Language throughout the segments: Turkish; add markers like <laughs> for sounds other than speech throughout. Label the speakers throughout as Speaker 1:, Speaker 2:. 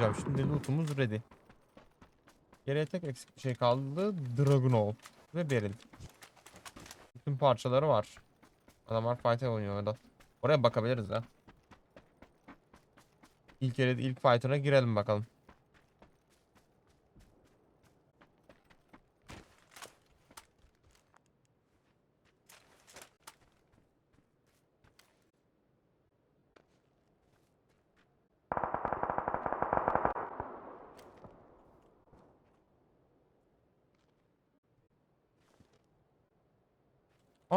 Speaker 1: yapacağım. Şimdi lootumuz ready. Geriye tek eksik bir şey kaldı. Dragunov ve Beryl. Bütün parçaları var. Adamlar fight'e oynuyor orada. Oraya bakabiliriz ya. İlk yere ilk fight'ına girelim bakalım.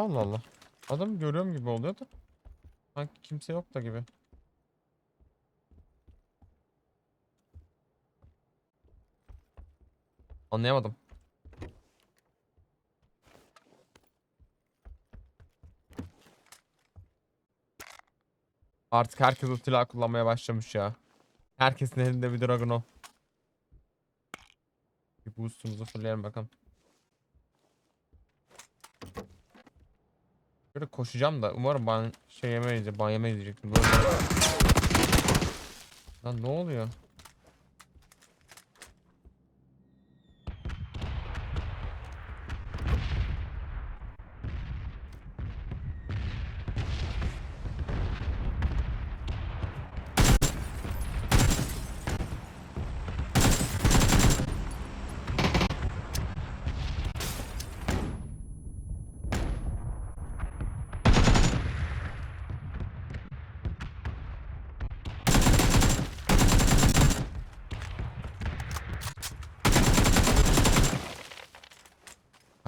Speaker 1: Allah Allah. Adamı görüyorum gibi oluyor da. Sanki kimse yok da gibi. Anlayamadım. Artık herkes o silahı kullanmaya başlamış ya. Herkesin elinde bir Dragon o. Bir boostumuzu fırlayalım bakalım. Böyle koşacağım da umarım ben şey yemeyiz, ban yemeyiz diyecektim. Lan ne oluyor?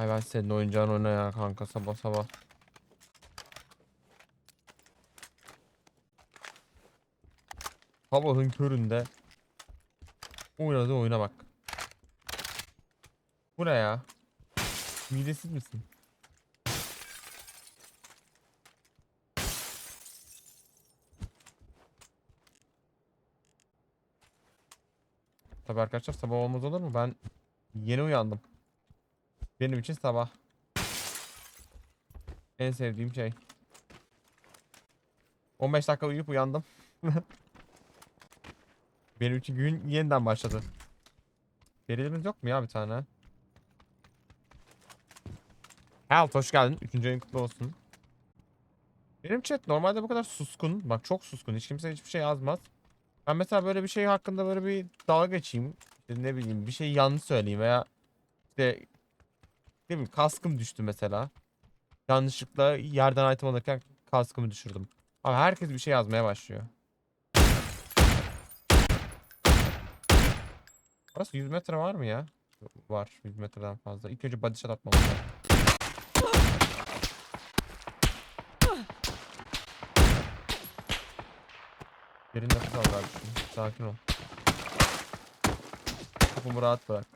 Speaker 1: Hay ben senin oyuncağın oyna ya kanka sabah sabah. Sabahın köründe oynadığı oyuna bak. Bu ne ya? Midesiz misin? Tabii arkadaşlar sabah olmaz olur mu? Ben yeni uyandım. Benim için sabah. En sevdiğim şey. 15 dakika uyuyup uyandım. <laughs> Benim için gün yeniden başladı. Verilimiz yok mu ya bir tane? Health hoş geldin. Üçüncü ayın kutlu olsun. Benim chat normalde bu kadar suskun. Bak çok suskun. Hiç kimse hiçbir şey yazmaz. Ben mesela böyle bir şey hakkında böyle bir dalga geçeyim. İşte ne bileyim bir şey yanlış söyleyeyim veya işte ne bileyim kaskım düştü mesela. Yanlışlıkla yerden item alırken kaskımı düşürdüm. Abi herkes bir şey yazmaya başlıyor. Burası 100 metre var mı ya? Var 100 metreden fazla. İlk önce body shot atmamız lazım. Derin nefes al kardeşim. Sakin ol. Kapımı rahat bırak.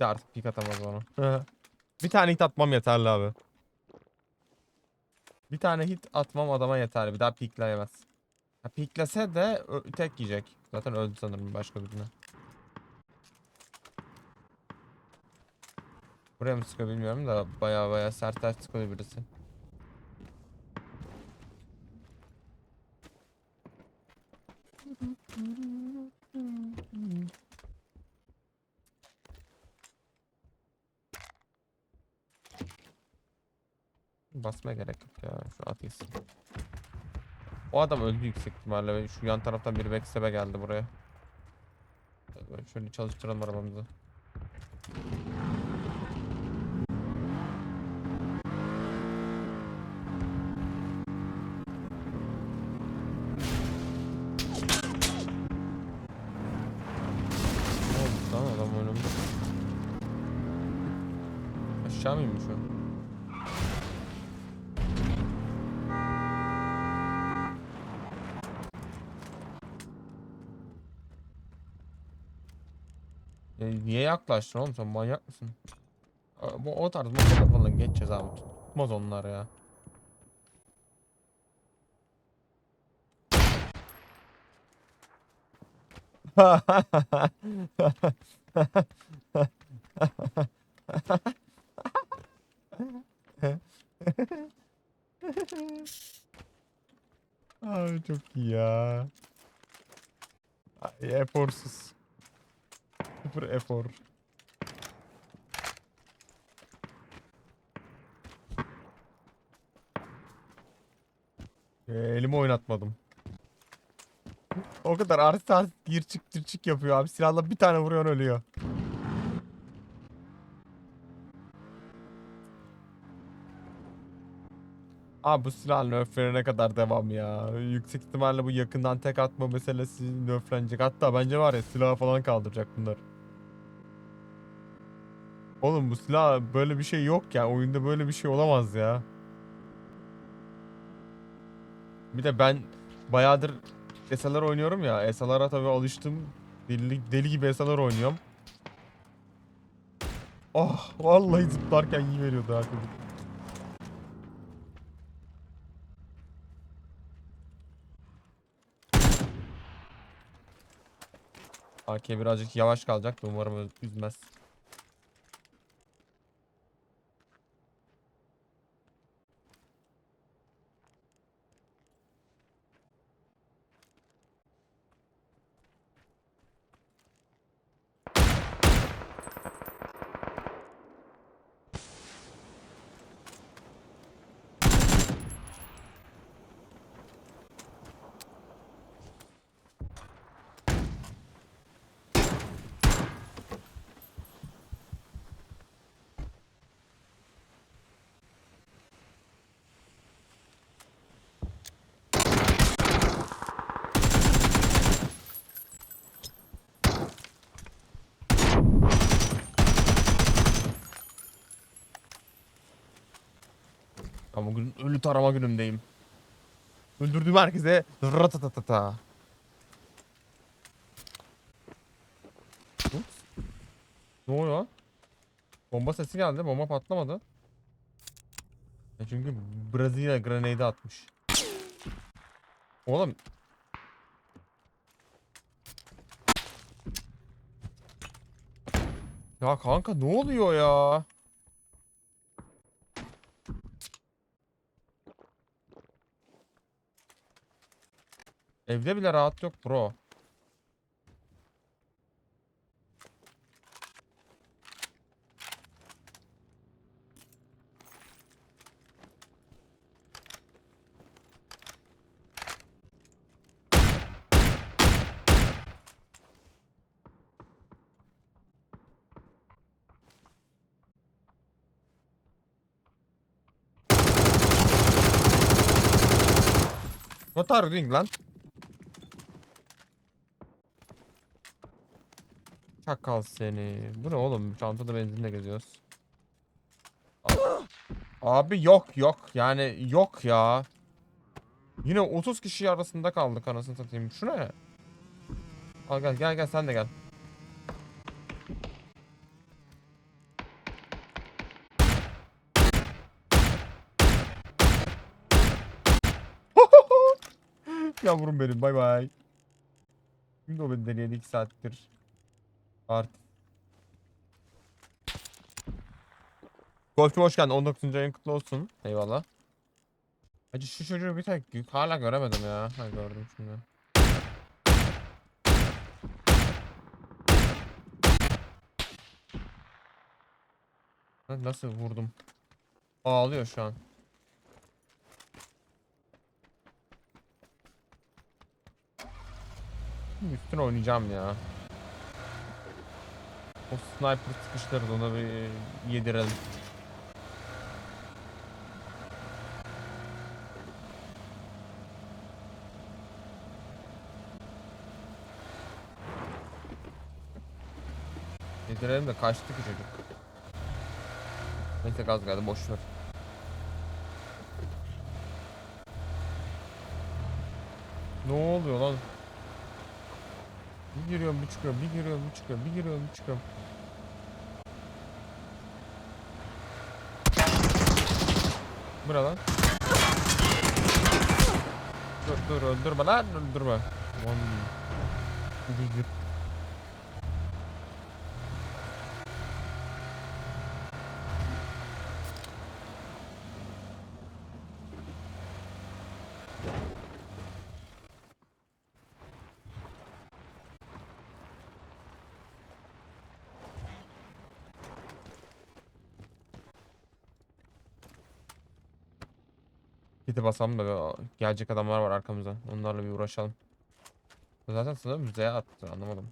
Speaker 1: Bitti artık pik atamaz bana. bir tane hit atmam yeterli abi. Bir tane hit atmam adama yeterli. Bir daha pikleyemez. Ha, piklese de tek yiyecek. Zaten öldü sanırım başka birine. Buraya mı sıkıyor bilmiyorum da baya baya sert sert sıkıyor birisi. Basmaya gerek yok ya. Şu at gitsin. O adam öldü yüksek ihtimalle. Şu yan taraftan bir backstep'e geldi buraya. Şöyle çalıştıralım arabamızı. Aşağı mıymış o? Niye yaklaştın oğlum sen manyak mısın? Bu o tarz motorla falan geçeceğiz abi. Tutmaz onlar ya. <laughs> Abi çok iyi ya. Eforsuz. Sıfır efor. Ee, elimi oynatmadım. O kadar artist artist gir çık gir yapıyor abi. Silahla bir tane vuruyor ölüyor. Abi bu silah nerflerine kadar devam ya. Yüksek ihtimalle bu yakından tek atma meselesi nerflenecek. Hatta bence var ya silahı falan kaldıracak bunlar. Oğlum bu silah böyle bir şey yok ya. Oyunda böyle bir şey olamaz ya. Bir de ben bayağıdır SLR oynuyorum ya. SLR'a tabii alıştım. Deli, deli gibi SLR oynuyorum. Oh vallahi zıplarken iyi veriyordu çocuk. AK birazcık yavaş kalacak umarım üzmez. Ama bugün ölü tarama günümdeyim. Öldürdüğüm herkese ratatatata. Ups. Ne oluyor? Bomba sesi geldi. Bomba patlamadı. E çünkü Brezilya grenade atmış. Oğlum. Ya kanka ne oluyor ya? Evde bile rahat yok bro. What are you doing lan? Çakal seni. Bu ne oğlum? Çantada benzinle geziyoruz. Abi yok yok. Yani yok ya. Yine 30 kişi arasında kaldık anasını satayım. Şu ne? Al gel gel gel sen de gel. <laughs> Yavrum benim bay bay. Şimdi o beni deneyeli 2 saattir. Art. Golf'cum hoş geldin. 19. ayın kutlu olsun. Eyvallah. Hacı şu çocuğu bir tek hala göremedim ya. Ha gördüm şimdi. Nasıl vurdum? Ağlıyor şu an. Üstüne oynayacağım ya. O sniper sıkıştırdı ona bir yedirelim. Yedirelim de kaçtı ki çocuk. Neyse gaz geldi boş ver. Ne oluyor lan? Bir çıkıyorum. Bu ne lan? Dur dur öldürme lan öldürme. Aman. Kiti basalım da gelecek adamlar var arkamızda. Onlarla bir uğraşalım. Zaten sanırım müzeye attı anlamadım.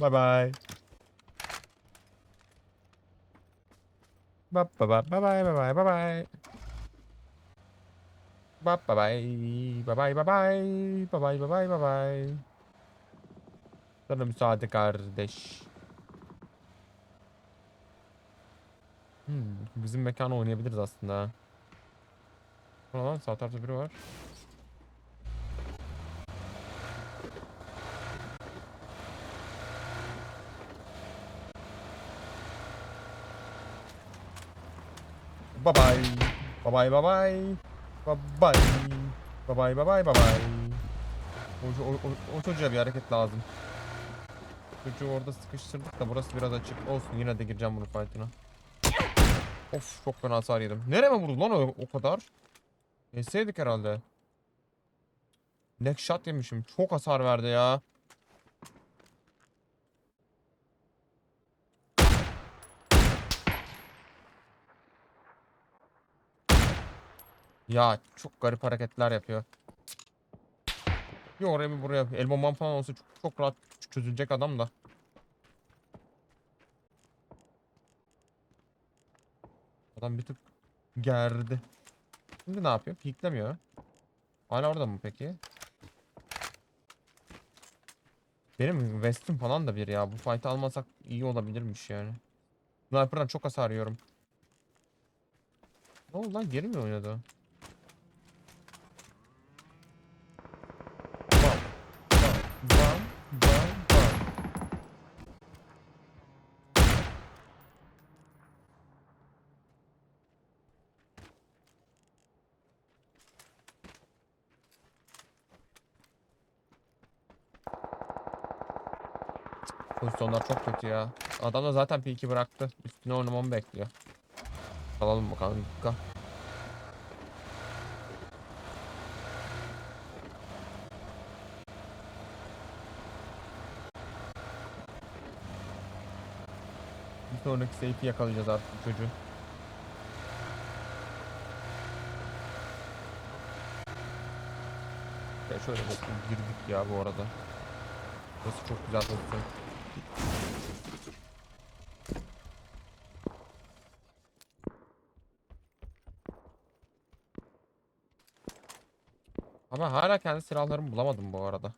Speaker 1: Bye bye bye bye bye bye bye bye. Bye bye bye bye bye bye bye bye bye bye bye bye. Sana müsaade kardeş. Hmm, bizim mekana oynayabiliriz aslında. Ulan lan sağ tarafta biri var. Bye bye. Bye bye bye bye. Bye bye. Bye bye bye bye bye bye. O, o, o, o çocuğa bir hareket lazım. Çocuğu orada sıkıştırdık da burası biraz açık. Olsun yine de gireceğim bunun fight'ına. Of çok fena hasar yedim. Nereye vurdu lan o, o kadar? Yeseydik herhalde. Neck shot yemişim. Çok hasar verdi ya. Ya çok garip hareketler yapıyor. Bir oraya bir buraya. El bombam falan olsa çok, çok rahat çözülecek adam da. Adam bir tık gerdi. Şimdi ne yapıyor? Piklemiyor. Hala orada mı peki? Benim West'im falan da bir ya. Bu fight'ı almasak iyi olabilirmiş yani. Sniper'dan çok hasar yiyorum. Ne oldu lan? Geri mi oynadı? Bam. Bam. Bam. Bam. Bam. Pozisyonlar çok kötü ya. Adam da zaten P2 bıraktı. Üstüne oynamamı bekliyor. Alalım bakalım. Dakika. Bir sonraki safe'i yakalayacağız artık çocuğu. Ya şöyle bakayım girdik ya bu arada. Burası çok güzel pozisyon. Ama hala kendi silahlarımı bulamadım bu arada.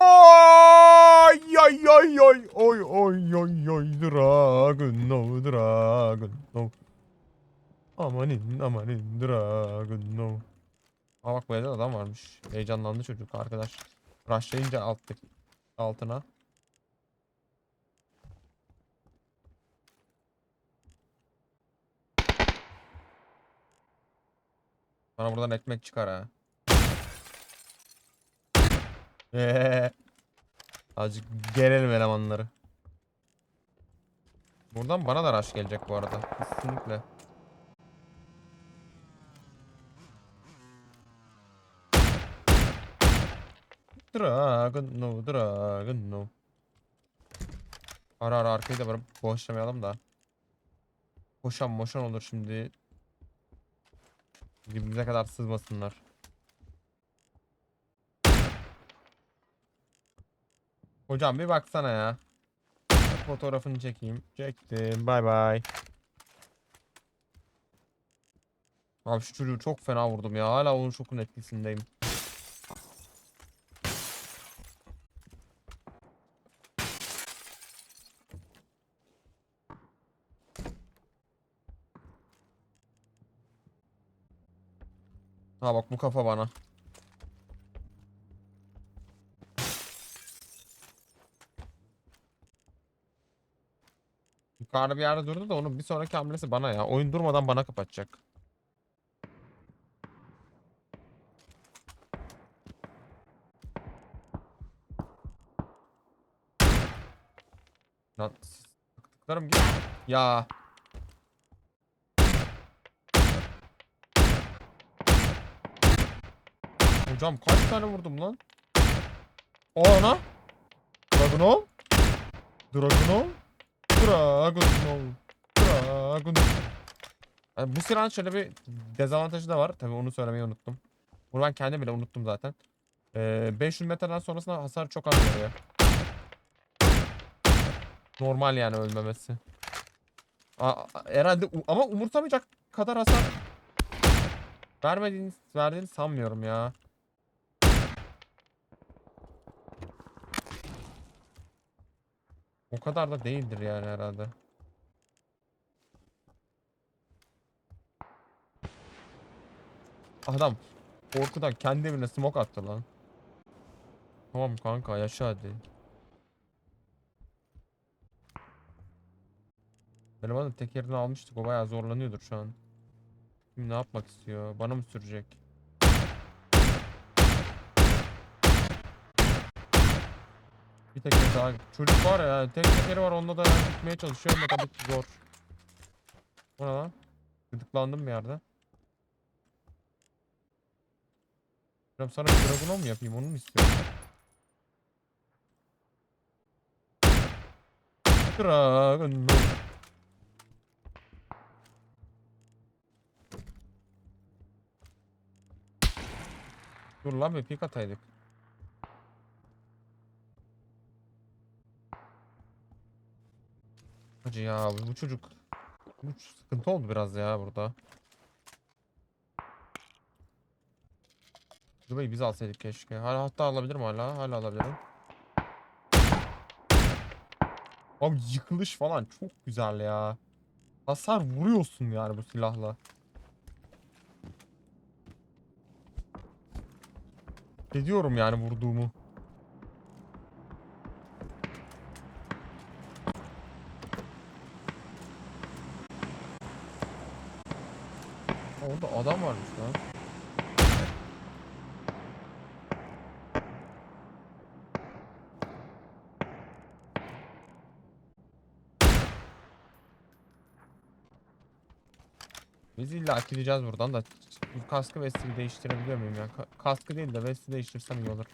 Speaker 1: Ay ay ay ay oy oy oy oy dragon no dragon no. Amanin amanin dragon no. Aa bak böyle adam varmış. Heyecanlandı çocuk arkadaş. Rushlayınca alttık altına. Bana buradan ekmek çıkar ha. Eee. <laughs> Azıcık gelelim elemanları. Buradan bana da rush gelecek bu arada. Kesinlikle. Dragon no, dragon no. Ara ara arkayı da varıp boşlamayalım da. Koşan moşan olur şimdi. Dibimize kadar sızmasınlar. Hocam bir baksana ya. Fotoğrafını çekeyim. Çektim. Bay bay. Abi şu çocuğu çok fena vurdum ya. Hala onun şokun etkisindeyim. Ha bak bu kafa bana. Yukarıda bir yerde durdu da onun bir sonraki hamlesi bana ya. Oyun durmadan bana kapatacak. Lan sıktıklarım git. Ya. Hocam kaç tane vurdum lan? O ana. Dragunov. Dragunov. Dragunov. Dragunov. Bu silahın şöyle bir dezavantajı da var. Tabii onu söylemeyi unuttum. Bunu ben kendim bile unuttum zaten. Ee, 500 metreden sonrasında hasar çok az veriyor. Normal yani ölmemesi. A- a- herhalde ama umursamayacak kadar hasar vermediğini, verdiğini sanmıyorum ya. O kadar da değildir yani herhalde. Adam korkudan kendi evine smoke attı lan. Tamam kanka yaşa hadi. Elemanın tekerini almıştık o bayağı zorlanıyordur şu an. Şimdi ne yapmak istiyor? Bana mı sürecek? Bir teker daha. Çocuk var ya tek tekeri var onda da gitmeye çalışıyor ama tabii zor. O ne lan? Gıdıklandım bir yerde. Hocam sana Dragunov mu yapayım onu mu istiyorsun? Dragunov. Dur lan bir pik ataydık. Hacı ya bu çocuk bu sıkıntı oldu biraz ya burada. Dubayı biz alsaydık keşke. Hala hatta alabilirim hala. Hala alabilirim. Abi yıkılış falan çok güzel ya. Hasar vuruyorsun yani bu silahla. Ediyorum yani vurduğumu. Orada adam varmış lan. Biz illa gideceğiz buradan da kaskı vesti değiştirebiliyor muyum ya? Ka- kaskı değil de vesti değiştirsem iyi olur.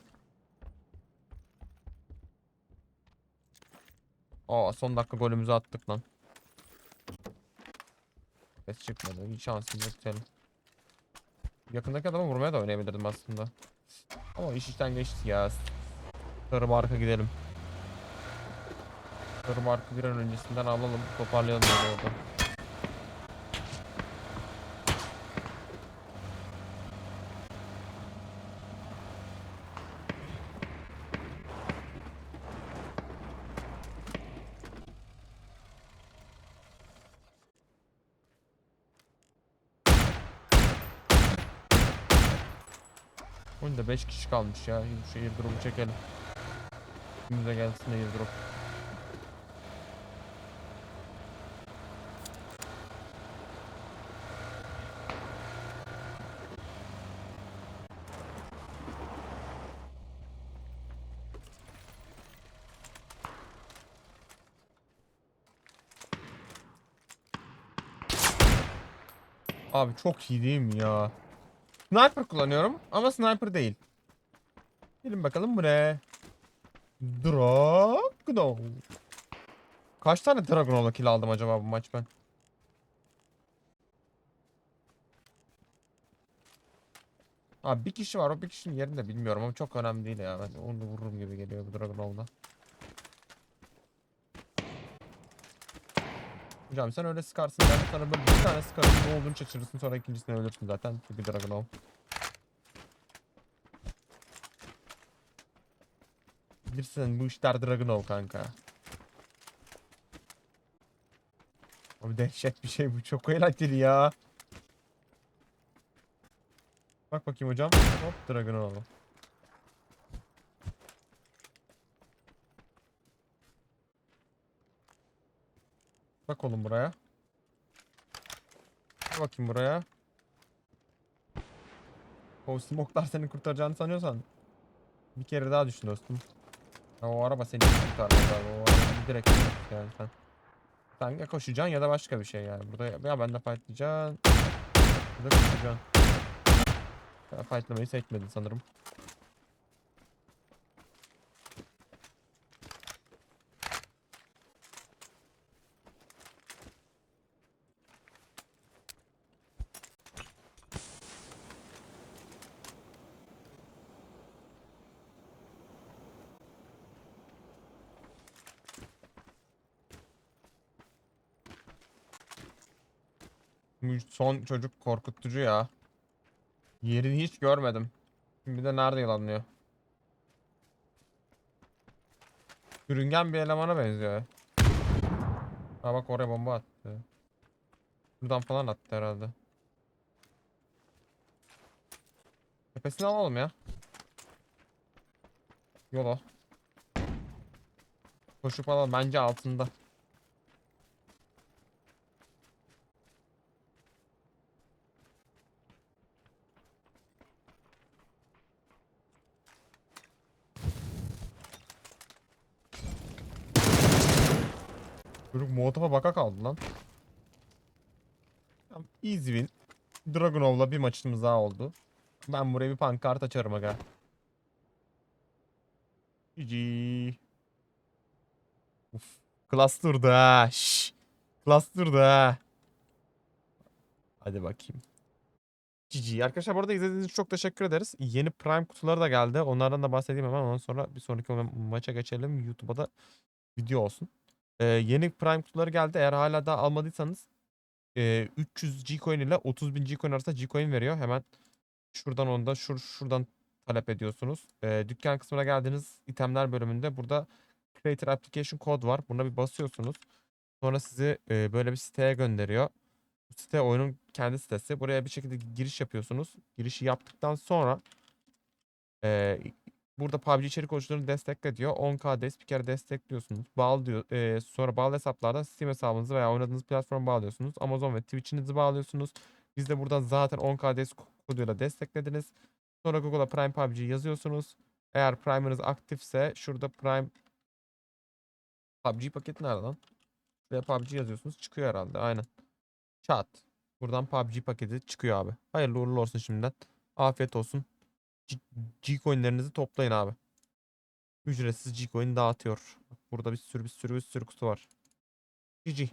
Speaker 1: Aa son dakika golümüzü attık lan. Ses çıkmadı. Bir şansımız yok diyelim. Yakındaki adamı vurmaya da oynayabilirdim aslında. Ama iş işten geçti ya. Sarı marka gidelim. Sarı marka bir an öncesinden alalım. Toparlayalım orada. Oyunda 5 kişi kalmış ya. Şu airdrop'u çekelim. Üstümüze gelsin airdrop. Abi çok iyi değil mi ya? Sniper kullanıyorum ama sniper değil. Gelin bakalım bu ne? Dragunov. Kaç tane Dragunov'la kill aldım acaba bu maç ben? Abi bir kişi var o bir kişinin yerini de bilmiyorum ama çok önemli değil ya. Ben onu vururum gibi geliyor bu Dragunov'la. Hocam sen öyle sıkarsın ben sana böyle bir tane sıkarım ne olduğunu şaşırırsın sonra ikincisini ölürsün zaten. Bir Dragunov. Bilirsin bu işler Dragunov kanka. Abi dehşet bir şey bu çok eğlenceli ya. Bak bakayım hocam. Hop Dragunov. Bak oğlum buraya. Bak bakayım buraya. O smoklar seni kurtaracağını sanıyorsan bir kere daha düşün dostum. Ya o araba seni kurtarmaz abi. O araba direkt öldürür yani sen. Sen ya koşacaksın ya da başka bir şey yani. Burada ya ben de fightlayacaksın. Ya da koşacaksın. Ya, Fightlamayı seçmedin sanırım. Bu Son çocuk korkutucu ya. Yerini hiç görmedim. Bir de nerede yılanlıyor? Sürüngen bir elemana benziyor. Ha bak oraya bomba attı. Buradan falan attı herhalde. Tepesini alalım ya. Yola. Koşup alalım. Bence altında. Çocuk Molotov'a baka kaldı lan. Easy win. Dragunov'la bir maçımız daha oldu. Ben buraya bir pankart açarım aga. GG. Uf. Klas durdu ha. Klas durdu ha. Hadi bakayım. GG. Arkadaşlar bu arada izlediğiniz için çok teşekkür ederiz. Yeni Prime kutuları da geldi. Onlardan da bahsedeyim hemen. Ondan sonra bir sonraki ma- maça geçelim. YouTube'a da video olsun. Ee, yeni Prime kutuları geldi. Eğer hala daha almadıysanız e, 300 G-Coin ile 30 bin G-Coin arasında G-Coin veriyor. Hemen şuradan onu da şur, şuradan talep ediyorsunuz. Ee, dükkan kısmına geldiğiniz itemler bölümünde burada Creator Application Code var. Buna bir basıyorsunuz. Sonra sizi e, böyle bir siteye gönderiyor. Bu site oyunun kendi sitesi. Buraya bir şekilde giriş yapıyorsunuz. Girişi yaptıktan sonra e, burada PUBG içerik oyuncularını destekle diyor. 10k des bir kere destekliyorsunuz. Bağlı diyor. e, sonra bağlı hesaplarda Steam hesabınızı veya oynadığınız platformu bağlıyorsunuz. Amazon ve Twitch'inizi bağlıyorsunuz. Biz de buradan zaten 10k des koduyla desteklediniz. Sonra Google'a Prime PUBG yazıyorsunuz. Eğer Prime'ınız aktifse şurada Prime PUBG paketi nerede lan? Şuraya PUBG yazıyorsunuz. Çıkıyor herhalde. Aynen. Chat. Buradan PUBG paketi çıkıyor abi. Hayırlı uğurlu olsun şimdiden. Afiyet olsun. G-coin'lerinizi toplayın abi. Ücretsiz G-coin dağıtıyor. Burada bir sürü bir sürü bir sürü kutu var. GG.